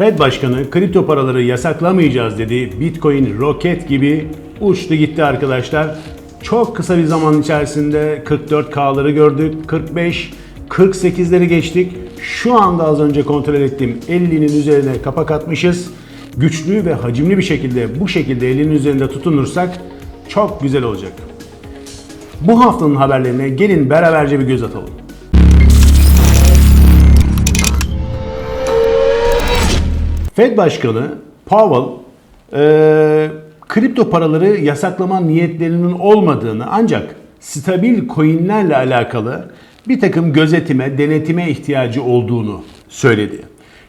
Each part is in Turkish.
Fed Başkanı kripto paraları yasaklamayacağız dedi. Bitcoin roket gibi uçtu gitti arkadaşlar. Çok kısa bir zaman içerisinde 44K'ları gördük. 45, 48'leri geçtik. Şu anda az önce kontrol ettim. 50'nin üzerine kapak atmışız. Güçlü ve hacimli bir şekilde bu şekilde 50'nin üzerinde tutunursak çok güzel olacak. Bu haftanın haberlerine gelin beraberce bir göz atalım. Fed Başkanı Powell e, kripto paraları yasaklama niyetlerinin olmadığını ancak stabil coinlerle alakalı bir takım gözetime, denetime ihtiyacı olduğunu söyledi.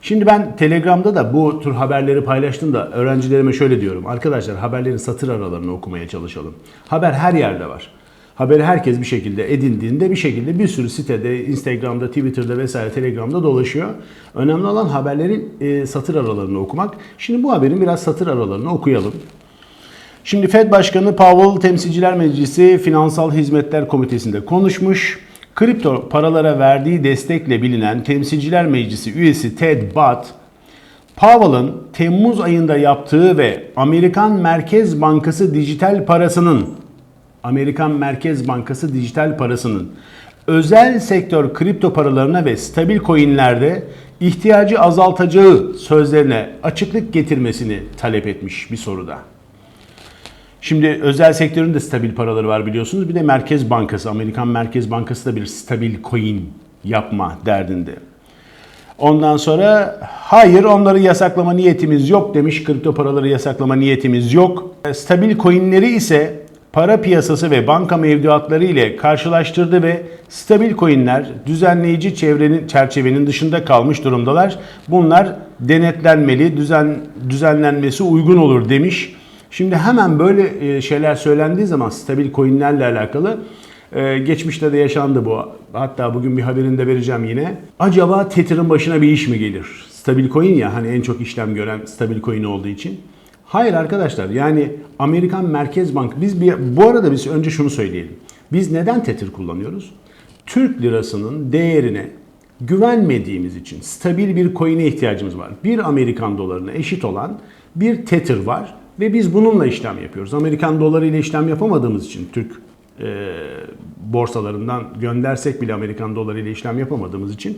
Şimdi ben Telegram'da da bu tür haberleri paylaştığımda öğrencilerime şöyle diyorum. Arkadaşlar haberlerin satır aralarını okumaya çalışalım. Haber her yerde var. Haberi herkes bir şekilde edindiğinde bir şekilde bir sürü sitede, Instagram'da, Twitter'da vesaire Telegram'da dolaşıyor. Önemli olan haberlerin e, satır aralarını okumak. Şimdi bu haberin biraz satır aralarını okuyalım. Şimdi Fed Başkanı Powell Temsilciler Meclisi Finansal Hizmetler Komitesi'nde konuşmuş. Kripto paralara verdiği destekle bilinen Temsilciler Meclisi üyesi Ted Budd, Powell'ın Temmuz ayında yaptığı ve Amerikan Merkez Bankası dijital parasının Amerikan Merkez Bankası dijital parasının özel sektör kripto paralarına ve stabil coinlerde ihtiyacı azaltacağı sözlerine açıklık getirmesini talep etmiş bir soruda. Şimdi özel sektörün de stabil paraları var biliyorsunuz. Bir de Merkez Bankası, Amerikan Merkez Bankası da bir stabil coin yapma derdinde. Ondan sonra hayır onları yasaklama niyetimiz yok demiş. Kripto paraları yasaklama niyetimiz yok. Stabil coinleri ise para piyasası ve banka mevduatları ile karşılaştırdı ve stabil coinler düzenleyici çevrenin çerçevenin dışında kalmış durumdalar. Bunlar denetlenmeli, düzen düzenlenmesi uygun olur demiş. Şimdi hemen böyle e, şeyler söylendiği zaman stabil coinlerle alakalı ee, geçmişte de yaşandı bu. Hatta bugün bir haberinde vereceğim yine. Acaba Tether'ın başına bir iş mi gelir? Stabil coin ya hani en çok işlem gören stabil coin olduğu için. Hayır arkadaşlar yani Amerikan Merkez Bank biz bir bu arada biz önce şunu söyleyelim. Biz neden Tether kullanıyoruz? Türk lirasının değerine güvenmediğimiz için stabil bir coin'e ihtiyacımız var. Bir Amerikan dolarına eşit olan bir Tether var ve biz bununla işlem yapıyoruz. Amerikan doları ile işlem yapamadığımız için Türk e, borsalarından göndersek bile Amerikan doları ile işlem yapamadığımız için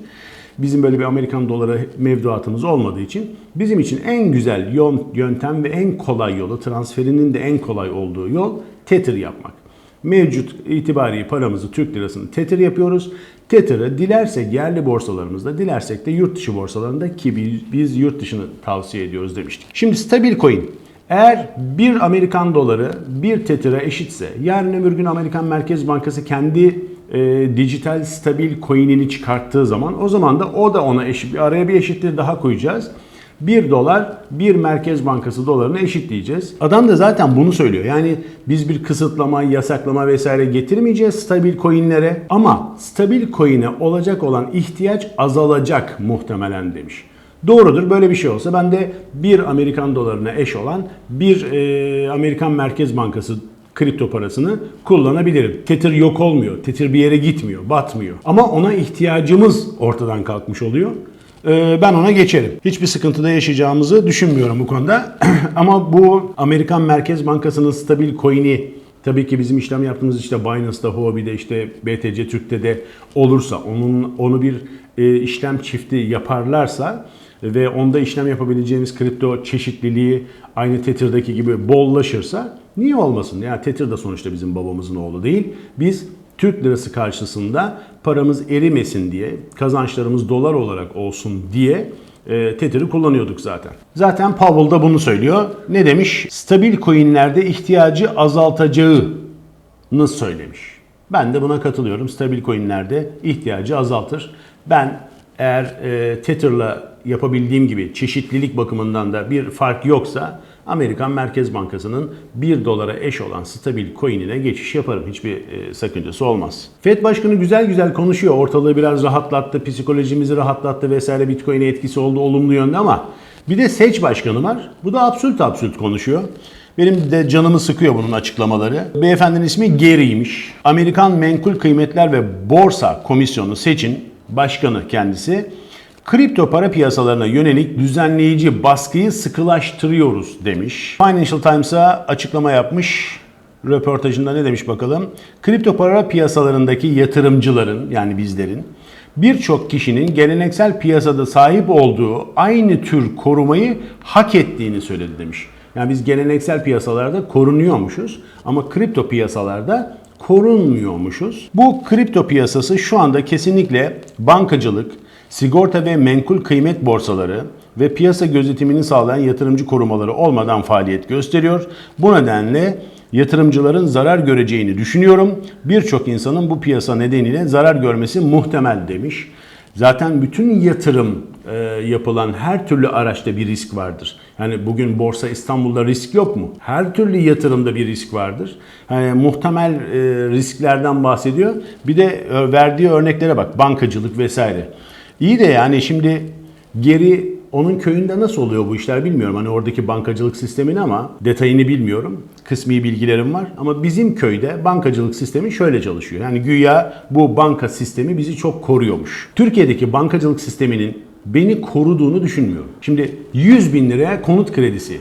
bizim böyle bir Amerikan doları mevduatımız olmadığı için bizim için en güzel yöntem ve en kolay yolu transferinin de en kolay olduğu yol Tether yapmak. Mevcut itibari paramızı Türk lirasını Tether yapıyoruz. Tether'ı dilersek yerli borsalarımızda, dilersek de yurt dışı borsalarında ki biz, biz yurt dışını tavsiye ediyoruz demiştik. Şimdi stabil coin eğer bir Amerikan doları bir tether'a eşitse, yarın öbür gün Amerikan Merkez Bankası kendi e, dijital stabil coin'ini çıkarttığı zaman o zaman da o da ona eşit, araya bir eşitliği daha koyacağız. 1 dolar bir Merkez Bankası dolarına eşitleyeceğiz. Adam da zaten bunu söylüyor. Yani biz bir kısıtlama, yasaklama vesaire getirmeyeceğiz stabil coinlere ama stabil coin'e olacak olan ihtiyaç azalacak muhtemelen demiş. Doğrudur böyle bir şey olsa ben de bir Amerikan dolarına eş olan bir e, Amerikan Merkez Bankası kripto parasını kullanabilirim. Tether yok olmuyor. Tether bir yere gitmiyor, batmıyor. Ama ona ihtiyacımız ortadan kalkmış oluyor. E, ben ona geçerim. Hiçbir sıkıntıda yaşayacağımızı düşünmüyorum bu konuda. Ama bu Amerikan Merkez Bankası'nın stabil coin'i Tabii ki bizim işlem yaptığımız işte Binance'da, Huobi'de, işte BTC Türk'te de olursa, onun onu bir e, işlem çifti yaparlarsa ve onda işlem yapabileceğimiz kripto çeşitliliği aynı Tether'daki gibi bollaşırsa niye olmasın? Yani Tether da sonuçta bizim babamızın oğlu değil. Biz Türk lirası karşısında paramız erimesin diye, kazançlarımız dolar olarak olsun diye e, Tether'ı kullanıyorduk zaten. Zaten Powell da bunu söylüyor. Ne demiş? Stabil coinlerde ihtiyacı azaltacağını söylemiş. Ben de buna katılıyorum. Stabil coinlerde ihtiyacı azaltır. Ben eğer e, Tether'la yapabildiğim gibi çeşitlilik bakımından da bir fark yoksa Amerikan Merkez Bankası'nın 1 dolara eş olan stabil coin'ine geçiş yaparım. Hiçbir e, sakıncası olmaz. Fed Başkanı güzel güzel konuşuyor. Ortalığı biraz rahatlattı, psikolojimizi rahatlattı vesaire Bitcoin'e etkisi oldu olumlu yönde ama bir de Seç Başkanı var. Bu da absürt absürt konuşuyor. Benim de canımı sıkıyor bunun açıklamaları. Beyefendinin ismi Gary'ymiş. Amerikan Menkul Kıymetler ve Borsa Komisyonu Seç'in başkanı kendisi. Kripto para piyasalarına yönelik düzenleyici baskıyı sıkılaştırıyoruz demiş. Financial Times'a açıklama yapmış. Röportajında ne demiş bakalım? Kripto para piyasalarındaki yatırımcıların yani bizlerin birçok kişinin geleneksel piyasada sahip olduğu aynı tür korumayı hak ettiğini söyledi demiş. Yani biz geleneksel piyasalarda korunuyormuşuz ama kripto piyasalarda korunmuyormuşuz. Bu kripto piyasası şu anda kesinlikle bankacılık, sigorta ve menkul kıymet borsaları ve piyasa gözetimini sağlayan yatırımcı korumaları olmadan faaliyet gösteriyor. Bu nedenle yatırımcıların zarar göreceğini düşünüyorum. Birçok insanın bu piyasa nedeniyle zarar görmesi muhtemel demiş. Zaten bütün yatırım e, yapılan her türlü araçta bir risk vardır. Yani bugün Borsa İstanbul'da risk yok mu? Her türlü yatırımda bir risk vardır. Yani muhtemel e, risklerden bahsediyor. Bir de e, verdiği örneklere bak. Bankacılık vesaire. İyi de yani şimdi geri onun köyünde nasıl oluyor bu işler bilmiyorum. Hani oradaki bankacılık sistemini ama detayını bilmiyorum. Kısmi bilgilerim var. Ama bizim köyde bankacılık sistemi şöyle çalışıyor. Yani güya bu banka sistemi bizi çok koruyormuş. Türkiye'deki bankacılık sisteminin beni koruduğunu düşünmüyorum. Şimdi 100 bin liraya konut kredisi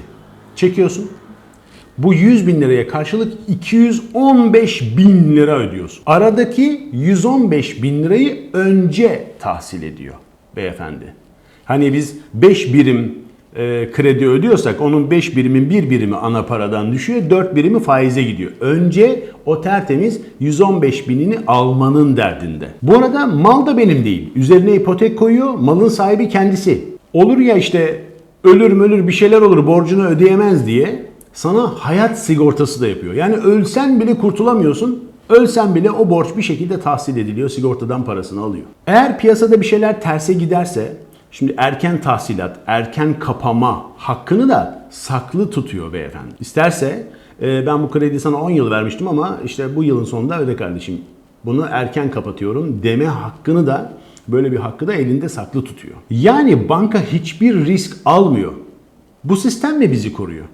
çekiyorsun. Bu 100 bin liraya karşılık 215 bin lira ödüyorsun. Aradaki 115 bin lirayı önce tahsil ediyor beyefendi. Hani biz 5 birim e, kredi ödüyorsak onun 5 birimin 1 birimi ana paradan düşüyor, 4 birimi faize gidiyor. Önce o tertemiz 115 binini almanın derdinde. Bu arada mal da benim değil. Üzerine ipotek koyuyor, malın sahibi kendisi. Olur ya işte ölür ölür bir şeyler olur borcunu ödeyemez diye sana hayat sigortası da yapıyor. Yani ölsen bile kurtulamıyorsun. Ölsen bile o borç bir şekilde tahsil ediliyor. Sigortadan parasını alıyor. Eğer piyasada bir şeyler terse giderse Şimdi erken tahsilat, erken kapama hakkını da saklı tutuyor beyefendi. İsterse e, ben bu krediyi sana 10 yıl vermiştim ama işte bu yılın sonunda öde kardeşim. Bunu erken kapatıyorum deme hakkını da böyle bir hakkı da elinde saklı tutuyor. Yani banka hiçbir risk almıyor. Bu sistem mi bizi koruyor?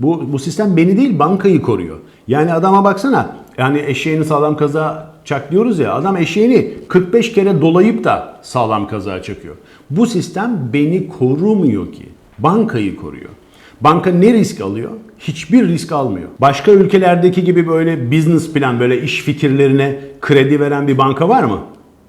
Bu, bu sistem beni değil bankayı koruyor. Yani adama baksana yani eşeğini sağlam kaza çak diyoruz ya adam eşeğini 45 kere dolayıp da sağlam kaza çakıyor. Bu sistem beni korumuyor ki. Bankayı koruyor. Banka ne risk alıyor? Hiçbir risk almıyor. Başka ülkelerdeki gibi böyle business plan, böyle iş fikirlerine kredi veren bir banka var mı?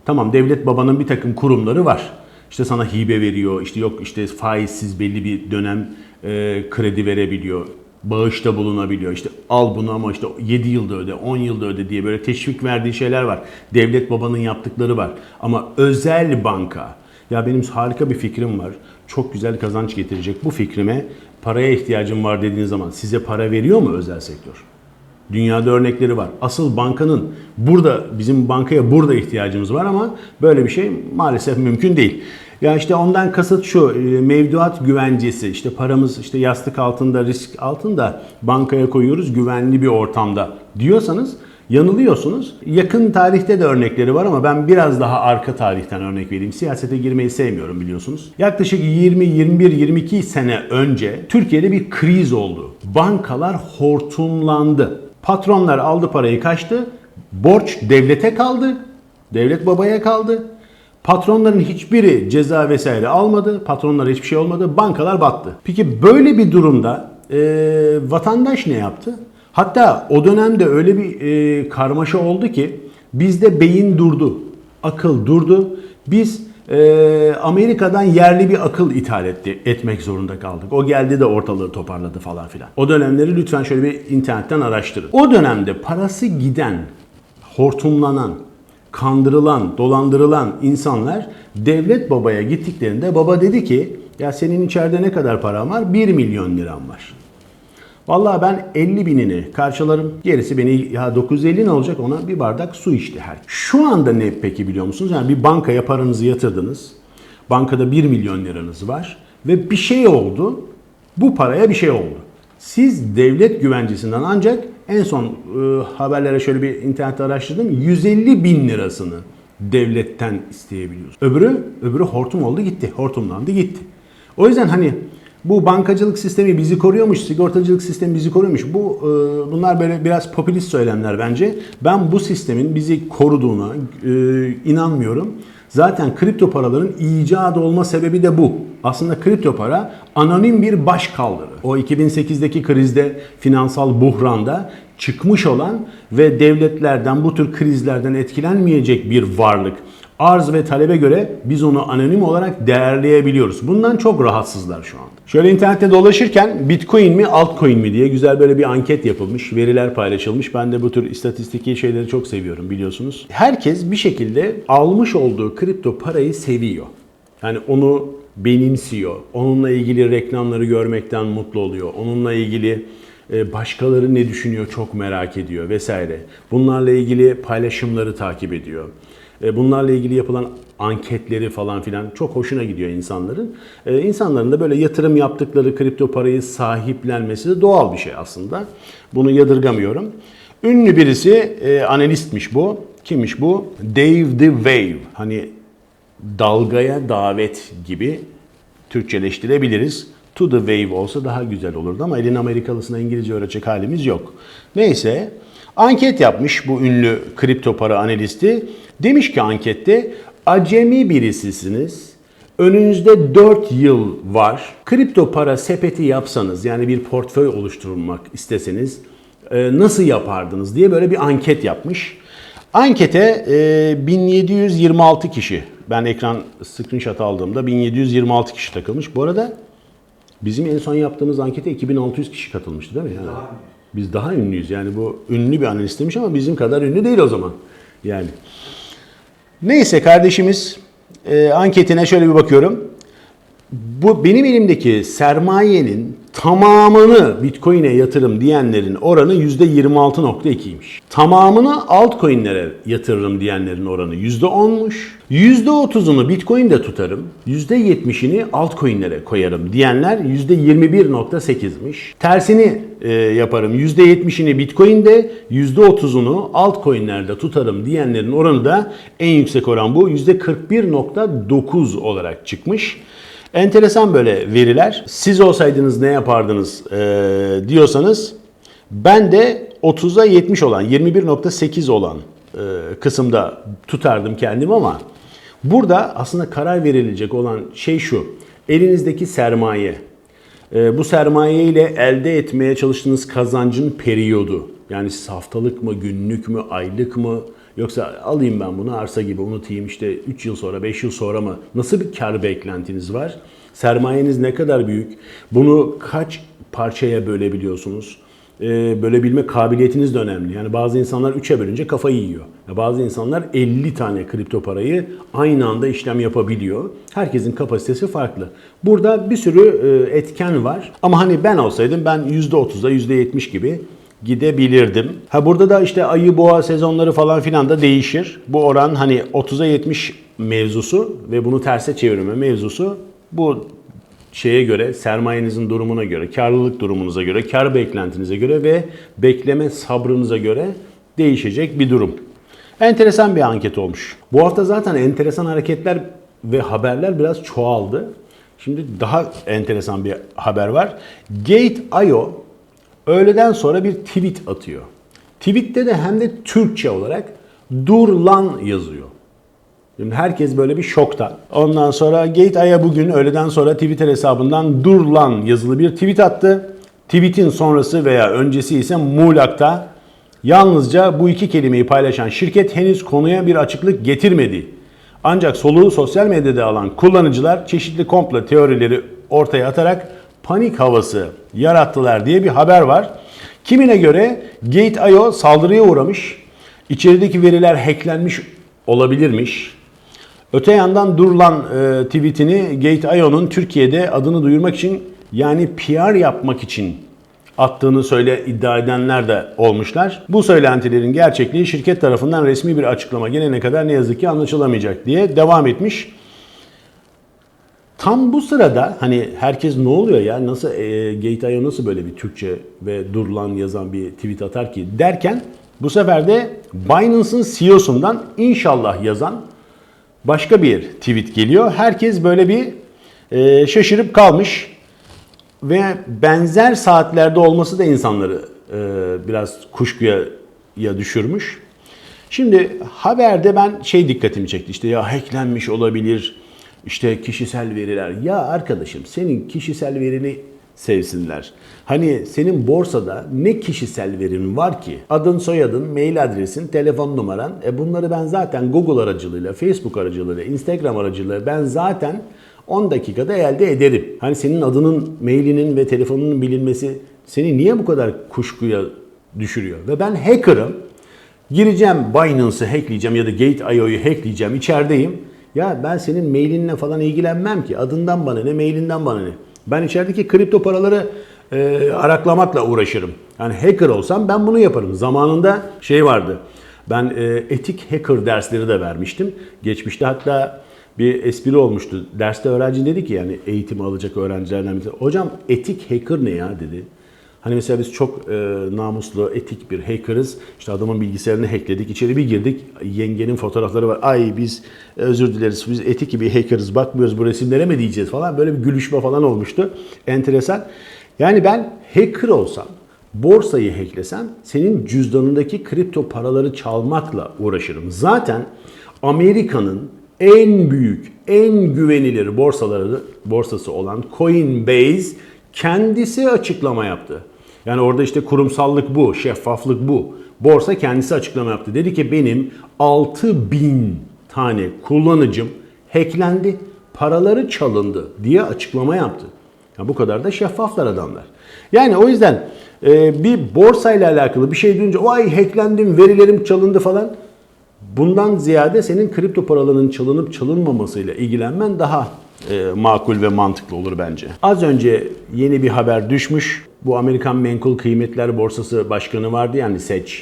Tamam devlet babanın bir takım kurumları var. İşte sana hibe veriyor, işte yok işte faizsiz belli bir dönem e, kredi verebiliyor bağışta bulunabiliyor. İşte al bunu ama işte 7 yılda öde, 10 yılda öde diye böyle teşvik verdiği şeyler var. Devlet babanın yaptıkları var. Ama özel banka, ya benim harika bir fikrim var. Çok güzel kazanç getirecek. Bu fikrime paraya ihtiyacım var dediğiniz zaman size para veriyor mu özel sektör? Dünyada örnekleri var. Asıl bankanın burada bizim bankaya burada ihtiyacımız var ama böyle bir şey maalesef mümkün değil. Ya işte ondan kasıt şu e, mevduat güvencesi işte paramız işte yastık altında risk altında bankaya koyuyoruz güvenli bir ortamda diyorsanız yanılıyorsunuz. Yakın tarihte de örnekleri var ama ben biraz daha arka tarihten örnek vereyim. Siyasete girmeyi sevmiyorum biliyorsunuz. Yaklaşık 20, 21, 22 sene önce Türkiye'de bir kriz oldu. Bankalar hortumlandı. Patronlar aldı parayı kaçtı. Borç devlete kaldı. Devlet babaya kaldı. Patronların hiçbiri ceza vesaire almadı. Patronlara hiçbir şey olmadı. Bankalar battı. Peki böyle bir durumda e, vatandaş ne yaptı? Hatta o dönemde öyle bir e, karmaşa oldu ki bizde beyin durdu. Akıl durdu. Biz e, Amerika'dan yerli bir akıl ithal etti, etmek zorunda kaldık. O geldi de ortalığı toparladı falan filan. O dönemleri lütfen şöyle bir internetten araştırın. O dönemde parası giden, hortumlanan, kandırılan, dolandırılan insanlar devlet babaya gittiklerinde baba dedi ki ya senin içeride ne kadar paran var? 1 milyon liram var. Vallahi ben 50 binini karşılarım. Gerisi beni ya 950 ne olacak ona bir bardak su içti her. Şu anda ne peki biliyor musunuz? Yani bir bankaya paranızı yatırdınız. Bankada 1 milyon liranız var. Ve bir şey oldu. Bu paraya bir şey oldu. Siz devlet güvencesinden ancak en son e, haberlere şöyle bir internette araştırdım. 150 bin lirasını devletten isteyebiliyorsunuz. Öbürü, öbürü hortum oldu gitti. Hortumlandı gitti. O yüzden hani bu bankacılık sistemi bizi koruyormuş, sigortacılık sistemi bizi koruyormuş. Bu e, bunlar böyle biraz popülist söylemler bence. Ben bu sistemin bizi koruduğuna e, inanmıyorum. Zaten kripto paraların icat olma sebebi de bu. Aslında kripto para anonim bir baş kaldırı. O 2008'deki krizde, finansal buhranda çıkmış olan ve devletlerden bu tür krizlerden etkilenmeyecek bir varlık. Arz ve talebe göre biz onu anonim olarak değerleyebiliyoruz. Bundan çok rahatsızlar şu anda. Şöyle internette dolaşırken Bitcoin mi altcoin mi diye güzel böyle bir anket yapılmış, veriler paylaşılmış. Ben de bu tür istatistiki şeyleri çok seviyorum biliyorsunuz. Herkes bir şekilde almış olduğu kripto parayı seviyor. Yani onu benimsiyor. Onunla ilgili reklamları görmekten mutlu oluyor. Onunla ilgili e, başkaları ne düşünüyor çok merak ediyor vesaire. Bunlarla ilgili paylaşımları takip ediyor. E, Bunlarla ilgili yapılan anketleri falan filan çok hoşuna gidiyor insanların. E, İnsanların da böyle yatırım yaptıkları kripto parayı sahiplenmesi de doğal bir şey aslında. Bunu yadırgamıyorum. Ünlü birisi e, analistmiş bu. Kimmiş bu? Dave the Wave. Hani dalgaya davet gibi Türkçeleştirebiliriz. To the wave olsa daha güzel olurdu ama elin Amerikalısına İngilizce öğretecek halimiz yok. Neyse anket yapmış bu ünlü kripto para analisti. Demiş ki ankette acemi birisisiniz. Önünüzde 4 yıl var. Kripto para sepeti yapsanız yani bir portföy oluşturmak isteseniz e, nasıl yapardınız diye böyle bir anket yapmış. Ankete e, 1726 kişi, ben ekran screenshot aldığımda 1726 kişi takılmış. Bu arada bizim en son yaptığımız ankete 2600 kişi katılmıştı değil mi? Yani biz daha ünlüyüz. Yani bu ünlü bir analist demiş ama bizim kadar ünlü değil o zaman. Yani. Neyse kardeşimiz e, anketine şöyle bir bakıyorum. Bu benim elimdeki sermayenin tamamını Bitcoin'e yatırım diyenlerin oranı %26.2'ymiş. Tamamını altcoin'lere yatırırım diyenlerin oranı %10'muş. %30'unu Bitcoin'de tutarım, %70'ini altcoin'lere koyarım diyenler %21.8'miş. Tersini e, yaparım. %70'ini Bitcoin'de, %30'unu altcoin'lerde tutarım diyenlerin oranı da en yüksek oran bu. %41.9 olarak çıkmış. Enteresan böyle veriler. Siz olsaydınız ne yapardınız e, diyorsanız ben de 30'a 70 olan 21.8 olan e, kısımda tutardım kendimi ama burada aslında karar verilecek olan şey şu. Elinizdeki sermaye. E, bu sermaye ile elde etmeye çalıştığınız kazancın periyodu. Yani siz haftalık mı, günlük mü, aylık mı? Yoksa alayım ben bunu arsa gibi unutayım işte 3 yıl sonra 5 yıl sonra mı? Nasıl bir kar beklentiniz var? Sermayeniz ne kadar büyük? Bunu kaç parçaya bölebiliyorsunuz? Ee, bölebilme kabiliyetiniz de önemli. Yani bazı insanlar 3'e bölünce kafayı yiyor. Ya bazı insanlar 50 tane kripto parayı aynı anda işlem yapabiliyor. Herkesin kapasitesi farklı. Burada bir sürü e, etken var. Ama hani ben olsaydım ben %30'a %70 gibi gidebilirdim. Ha burada da işte ayı boğa sezonları falan filan da değişir. Bu oran hani 30'a 70 mevzusu ve bunu terse çevirme mevzusu bu şeye göre, sermayenizin durumuna göre, karlılık durumunuza göre, kar beklentinize göre ve bekleme sabrınıza göre değişecek bir durum. Enteresan bir anket olmuş. Bu hafta zaten enteresan hareketler ve haberler biraz çoğaldı. Şimdi daha enteresan bir haber var. Gate.io öğleden sonra bir tweet atıyor. Tweette de hem de Türkçe olarak dur lan yazıyor. Şimdi herkes böyle bir şokta. Ondan sonra Gate.io bugün öğleden sonra Twitter hesabından dur lan yazılı bir tweet attı. Tweet'in sonrası veya öncesi ise muğlakta. Yalnızca bu iki kelimeyi paylaşan şirket henüz konuya bir açıklık getirmedi. Ancak soluğu sosyal medyada alan kullanıcılar çeşitli komplo teorileri ortaya atarak panik havası yarattılar diye bir haber var. Kimine göre Gate.io saldırıya uğramış. İçerideki veriler hacklenmiş olabilirmiş. Öte yandan durulan e, tweetini Gate.io'nun Türkiye'de adını duyurmak için yani PR yapmak için attığını söyle iddia edenler de olmuşlar. Bu söylentilerin gerçekliği şirket tarafından resmi bir açıklama gelene kadar ne yazık ki anlaşılamayacak diye devam etmiş. Tam bu sırada hani herkes ne oluyor ya nasıl e, Gate.io nasıl böyle bir Türkçe ve durulan yazan bir tweet atar ki derken bu sefer de Binance'ın CEO'sundan inşallah yazan başka bir tweet geliyor. Herkes böyle bir e, şaşırıp kalmış ve benzer saatlerde olması da insanları e, biraz kuşkuya ya düşürmüş. Şimdi haberde ben şey dikkatimi çekti işte ya hacklenmiş olabilir işte kişisel veriler. Ya arkadaşım senin kişisel verini sevsinler. Hani senin borsada ne kişisel verin var ki? Adın, soyadın, mail adresin, telefon numaran. E bunları ben zaten Google aracılığıyla, Facebook aracılığıyla, Instagram aracılığıyla ben zaten 10 dakikada elde ederim. Hani senin adının, mailinin ve telefonunun bilinmesi seni niye bu kadar kuşkuya düşürüyor? Ve ben hacker'ım. Gireceğim Binance'ı hackleyeceğim ya da Gate.io'yu hackleyeceğim. içerideyim. Ya ben senin mailinle falan ilgilenmem ki. Adından bana ne, mailinden bana ne. Ben içerideki kripto paraları e, araklamakla uğraşırım. Yani hacker olsam ben bunu yaparım. Zamanında şey vardı. Ben e, etik hacker dersleri de vermiştim. Geçmişte hatta bir espri olmuştu. Derste öğrenci dedi ki yani eğitimi alacak öğrencilerden biri. Hocam etik hacker ne ya dedi. Hani mesela biz çok e, namuslu, etik bir hacker'ız. İşte adamın bilgisayarını hackledik, içeri bir girdik. Yengenin fotoğrafları var. Ay biz e, özür dileriz, biz etik bir hacker'ız, bakmıyoruz bu resimlere mi diyeceğiz falan. Böyle bir gülüşme falan olmuştu. Enteresan. Yani ben hacker olsam, borsayı hacklesem senin cüzdanındaki kripto paraları çalmakla uğraşırım. Zaten Amerika'nın en büyük, en güvenilir borsaları borsası olan Coinbase kendisi açıklama yaptı. Yani orada işte kurumsallık bu, şeffaflık bu. Borsa kendisi açıklama yaptı. Dedi ki benim 6000 tane kullanıcım hacklendi, paraları çalındı diye açıklama yaptı. Ya bu kadar da şeffaflar adamlar. Yani o yüzden e, bir borsayla alakalı bir şey duyunca vay hacklendim, verilerim çalındı falan. Bundan ziyade senin kripto paralarının çalınıp çalınmamasıyla ilgilenmen daha e, makul ve mantıklı olur bence. Az önce yeni bir haber düşmüş. Bu Amerikan Menkul Kıymetler Borsası Başkanı vardı yani SEC.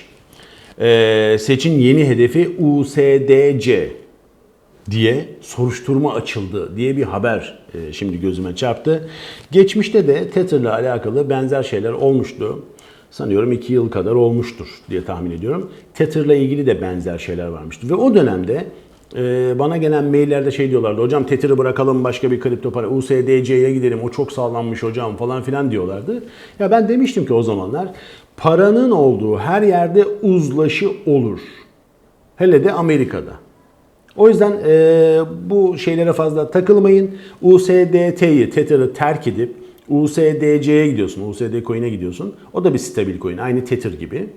E, SEC'in yeni hedefi USDC diye soruşturma açıldı diye bir haber e, şimdi gözüme çarptı. Geçmişte de Tether'la alakalı benzer şeyler olmuştu. Sanıyorum 2 yıl kadar olmuştur diye tahmin ediyorum. Tether'la ilgili de benzer şeyler varmıştı. Ve o dönemde e, bana gelen maillerde şey diyorlardı. Hocam Tether'ı bırakalım başka bir kripto para USDC'ye gidelim o çok sağlanmış hocam falan filan diyorlardı. Ya ben demiştim ki o zamanlar paranın olduğu her yerde uzlaşı olur. Hele de Amerika'da. O yüzden e, bu şeylere fazla takılmayın. USDT'yi, Tether'ı terk edip USDC'ye gidiyorsun, USD coin'e gidiyorsun. O da bir stabil coin, aynı Tether gibi.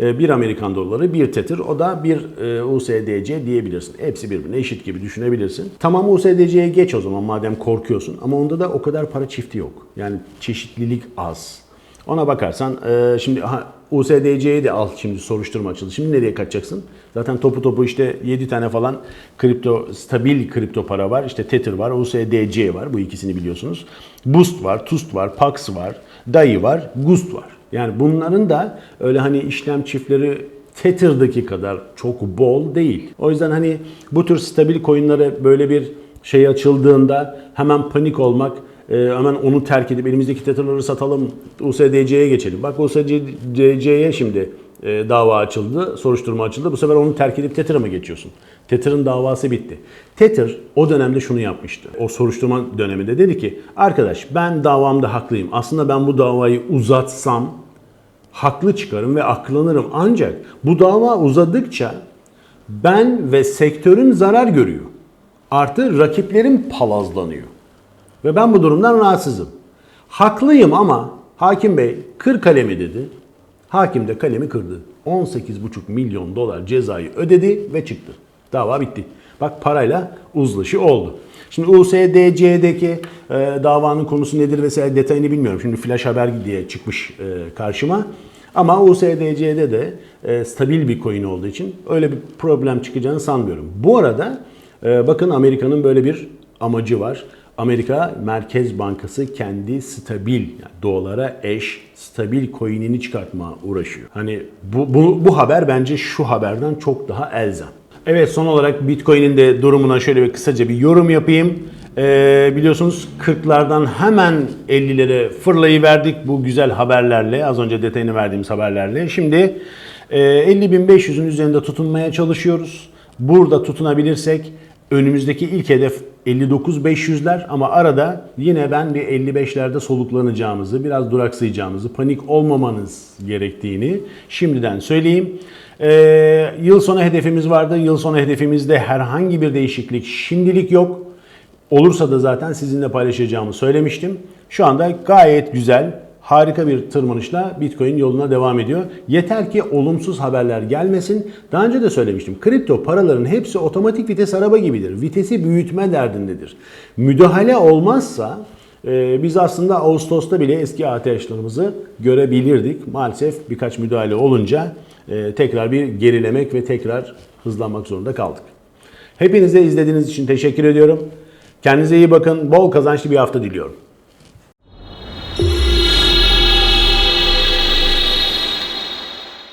E, bir Amerikan doları, bir Tether, o da bir e, USDC diyebilirsin. Hepsi birbirine eşit gibi düşünebilirsin. Tamam USDC'ye geç o zaman madem korkuyorsun. Ama onda da o kadar para çifti yok. Yani çeşitlilik az. Ona bakarsan e, şimdi aha, USDC'ye de al şimdi soruşturma açıldı. Şimdi nereye kaçacaksın? Zaten topu topu işte 7 tane falan kripto stabil kripto para var. İşte Tether var, USDC var. Bu ikisini biliyorsunuz. Boost var, Tust var, Pax var, DAI var, Gust var. Yani bunların da öyle hani işlem çiftleri Tether'daki kadar çok bol değil. O yüzden hani bu tür stabil coin'lere böyle bir şey açıldığında hemen panik olmak e, hemen onu terk edip elimizdeki Tether'ları satalım USDC'ye geçelim. Bak USDC'ye şimdi e, dava açıldı, soruşturma açıldı. Bu sefer onu terk edip Tether'a mı geçiyorsun? Tether'ın davası bitti. Tether o dönemde şunu yapmıştı. O soruşturma döneminde dedi ki arkadaş ben davamda haklıyım. Aslında ben bu davayı uzatsam haklı çıkarım ve aklanırım. Ancak bu dava uzadıkça ben ve sektörün zarar görüyor. Artı rakiplerim palazlanıyor. Ve ben bu durumdan rahatsızım. Haklıyım ama hakim bey kır kalemi dedi. Hakim de kalemi kırdı. 18,5 milyon dolar cezayı ödedi ve çıktı. Dava bitti. Bak parayla uzlaşı oldu. Şimdi USDC'deki e, davanın konusu nedir vesaire detayını bilmiyorum. Şimdi flash haber diye çıkmış e, karşıma. Ama USDC'de de e, stabil bir coin olduğu için öyle bir problem çıkacağını sanmıyorum. Bu arada e, bakın Amerika'nın böyle bir amacı var. Amerika Merkez Bankası kendi stabil yani dolara eş stabil coin'ini çıkartmaya uğraşıyor. Hani bu, bu, bu haber bence şu haberden çok daha elzem. Evet son olarak Bitcoin'in de durumuna şöyle bir kısaca bir yorum yapayım. Ee, biliyorsunuz 40'lardan hemen 50'lere fırlayıverdik bu güzel haberlerle. Az önce detayını verdiğimiz haberlerle. Şimdi e, 50.500'ün üzerinde tutunmaya çalışıyoruz. Burada tutunabilirsek önümüzdeki ilk hedef 59-500'ler ama arada yine ben bir 55'lerde soluklanacağımızı, biraz duraksayacağımızı, panik olmamanız gerektiğini şimdiden söyleyeyim. Ee, yıl sonu hedefimiz vardı. Yıl sonu hedefimizde herhangi bir değişiklik şimdilik yok. Olursa da zaten sizinle paylaşacağımı söylemiştim. Şu anda gayet güzel, harika bir tırmanışla Bitcoin yoluna devam ediyor. Yeter ki olumsuz haberler gelmesin. Daha önce de söylemiştim. Kripto paraların hepsi otomatik vites araba gibidir. Vitesi büyütme derdindedir. Müdahale olmazsa e, biz aslında Ağustos'ta bile eski ATH'larımızı görebilirdik. Maalesef birkaç müdahale olunca e, tekrar bir gerilemek ve tekrar hızlanmak zorunda kaldık. Hepinize izlediğiniz için teşekkür ediyorum. Kendinize iyi bakın. Bol kazançlı bir hafta diliyorum.